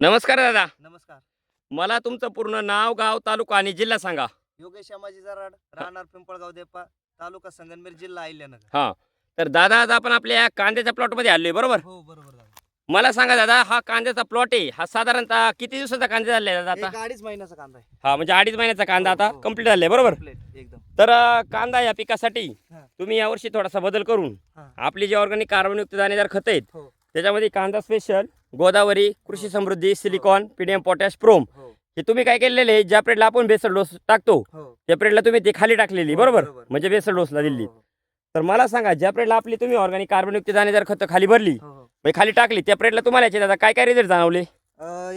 नमस्कार दादा नमस्कार मला तुमचं पूर्ण नाव गाव तालुका आणि जिल्हा सांगा योगेश श्यामाजी जराड राहणार पिंपळगाव देपा तालुका संगनमेर जिल्हा अहिल्यानगर हा तर दादा आज आपण आपल्या कांद्याच्या प्लॉटमध्ये आलोय बरोबर हो बरोबर दादा. मला सांगा दादा हा कांद्याचा प्लॉट आहे हा साधारणतः किती दिवसाचा कांदा झालाय दादा आता एक अडीच महिन्याचा कांदा आहे हा म्हणजे अडीच महिन्याचा कांदा हो, आता हो. कंप्लीट झालाय बरोबर एकदम तर अं, कांदा या पिकासाठी हा. तुम्ही यावर्षी थोडासा बदल करून हा. आपली जे ऑर्गॅनिक कार्बनयुक्त दाणेदार खत आहेत हो. त्याच्यामध्ये कांदा special Godavari Krishi Samruddhi silicon PDM potash प्रोम. हो. हे तुम्ही काय केलेले आहे ज्या पिरियडला आपण बेसल डोस टाकतो हो. त्या पिरियडला तुम्ही ते खाली टाकलेली हो, बरोबर. म्हणजे बेसल डोसला दिली. तर मला सांगा ज्या पिरियडला आपली तुम्ही ऑर्गॅनिक कार्बनयुक्त दाणेदार खत खाली भरली. म्हणजे खाली टाकली त्या पिरियडला तुम्हाला याचे दादा काय काय रिझल्ट जाणवले?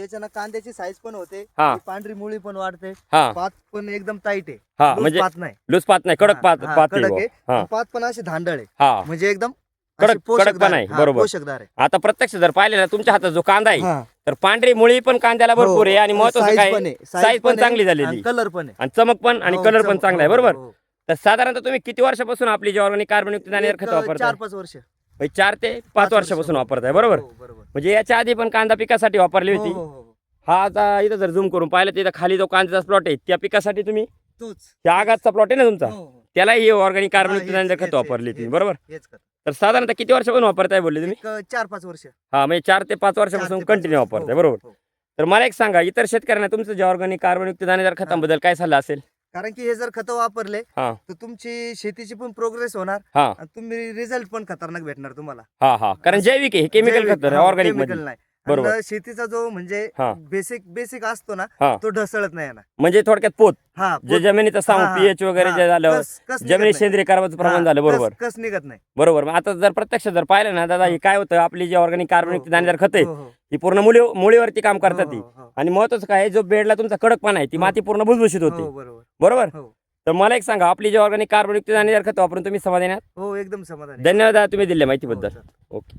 याच्यानं कांद्याची साईज पण होते हा. पांढरी मुळी पण वाढते. हा. पात पण एकदम टाईट आहे. हा म्हणजे पात नाही. लूज पात नाही कडक पात पात पात पण अशी धांदळ आहे. हा. म्हणजे एकदम कडक- कडकपणा आहे, हा, बरोबर. पोषकदार आहे. आता प्रत्यक्ष जर पाहिले ना तुमच्या हातात जो कांदा आहे हा. तर पांढरी मुळी पण कांद्याला भरपूर आहे आणि महत्वाचं Size काय? पण आहे, साईज पण चांगली झालेली कलर पण आहे. आणि चमक पण आणि हो, कलर पण चम- चांगला आहे हो, बरोबर? हो, हो. तर साधारणतः तुम्ही किती वर्षापासून आपली जे ऑर्गॅनिक कार्बनयुक्त दाणेदार एक, खत अं, वापरताय? चार पाच वर्ष. म्हणजे चार ते पाच वर्षापासून वापरताय बरोबर? हो, बरोबर. म्हणजे याच्या आधी पण कांदा पिकासाठी वापरली हो, होती. हो, हो. हा आता इथं जर झूम करून पाहिलं तर इथं खाली जो कांद्याचा प्लॉट आहे त्या पिकासाठी तुम्ही तोच. त्या आगाचा प्लॉट आहे ना तुमचा? हो, हो. त्याला ही ऑर्गॅनिक हेच- खत वापरली तुम्ही बरोबर? हेच. तर साधारणतः किती वर्षापासून वापरताय बोलले तुम्ही? एक, चार पाच वर्ष. हा म्हणजे चार ते पाच वर्षापासून कंटिन्यू. वापरताय हो, बरोबर. हो. तर मला एक सांगा इतर शेतकऱ्यांना तुमचं जे ऑर्गॅनिक कार्बनयुक्त दाणेदार खतांबद्दल काय सल्ला असेल? कारण की हे जर खतं वापरले हा. तर तुमची शेतीची पण प्रोग्रेस होणार हा. आणि तुम्ही रिझल्ट पण खतरनाक भेटणार तुम्हाला. हा हा. कारण जैविक आहे केमिकल जैविक- खत हा, ऑर्गॅनिक chemical मध्ये नाही. बरोबर. आणि शेतीचा जो म्हणजे हा. बेसिक बेसिक असतो ना हा. तो ढसळत नाही ना म्हणजे थोडक्यात पोत हा जे जमिनीचं साम हा, हा. पीएच वगैरे जे झालं कस- कस निघत जमिनीत नाही. सेंद्रिय कार्बनचं प्रमाण हा, झालं कस- बरोबर कस निघत नाही बरोबर मग आता जर प्रत्यक्ष जर पाहिलं ना दादा हे काय होतं आपली जी ऑर्गॅनिक कार्बनयुक्त हो, दाणेदार खत आहे हो, हो. ही पूर्ण मुली मुळीवरती काम करतात हो, ती हो, हो. आणि महत्वाचं काय आहे, जो बेडला तुमचा कडकपणा आहे ती हो. माती पूर्ण भुसभुशीत हो, होते बरोबर बरोबर हो. तर मला एक सांगा आपली जे ऑर्गॅनिक कार्बनयुक्त दाणेदार खत वापरून तुम्ही समाधानी आहात? हो एकदम समाधान धन्यवाद दादा तुम्ही दिल्या माहितीबद्दल हो, ओके